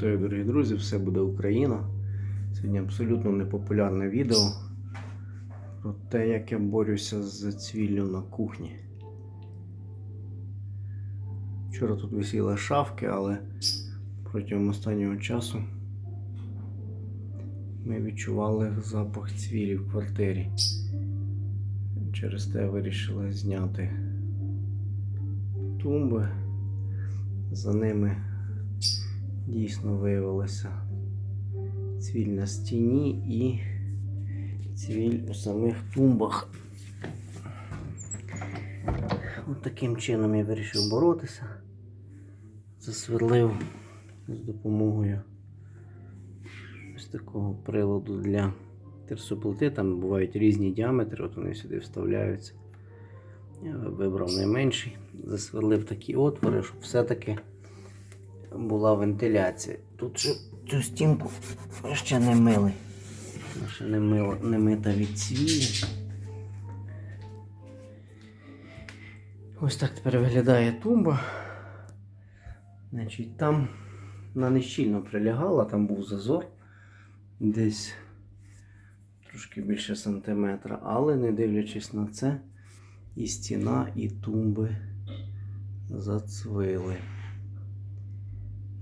Вітаю, дорогі друзі, все буде Україна. Сьогодні абсолютно непопулярне відео про те, як я борюся з цвіллю на кухні. Вчора тут висіли шафки, але протягом останнього часу ми відчували запах цвілі в квартирі. Через те вирішили зняти тумби. За ними дійсно виявилася цвіль на стіні і цвіль у самих тумбах. От таким чином я вирішив боротися. Засверлив з допомогою ось такого приладу для терсоплити. Там бувають різні діаметри, от вони сюди вставляються. Я вибрав найменший, засверлив такі отвори, щоб все-таки була вентиляція. Тут ще цю стінку ще не мили. Ще не, мила, не мита від цвілі. Ось так тепер виглядає тумба. Значить, там вона не щільно прилягала, там був зазор десь трошки більше сантиметра, але не дивлячись на це, і стіна, і тумби зацвили.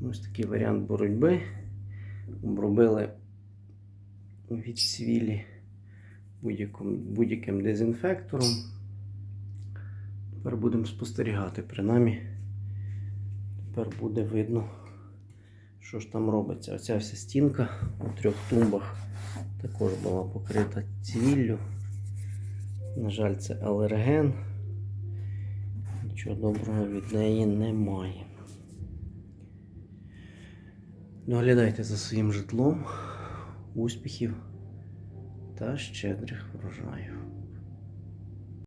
Ось такий варіант боротьби. Обробили від свілі будь-яким, будь-яким дезінфектором. Тепер будемо спостерігати, принаймні. Тепер буде видно, що ж там робиться. Оця вся стінка у трьох тумбах також була покрита цвіллю. На жаль, це алерген. Нічого доброго від неї немає. Доглядайте за своїм житлом, успіхів та щедрих врожаїв.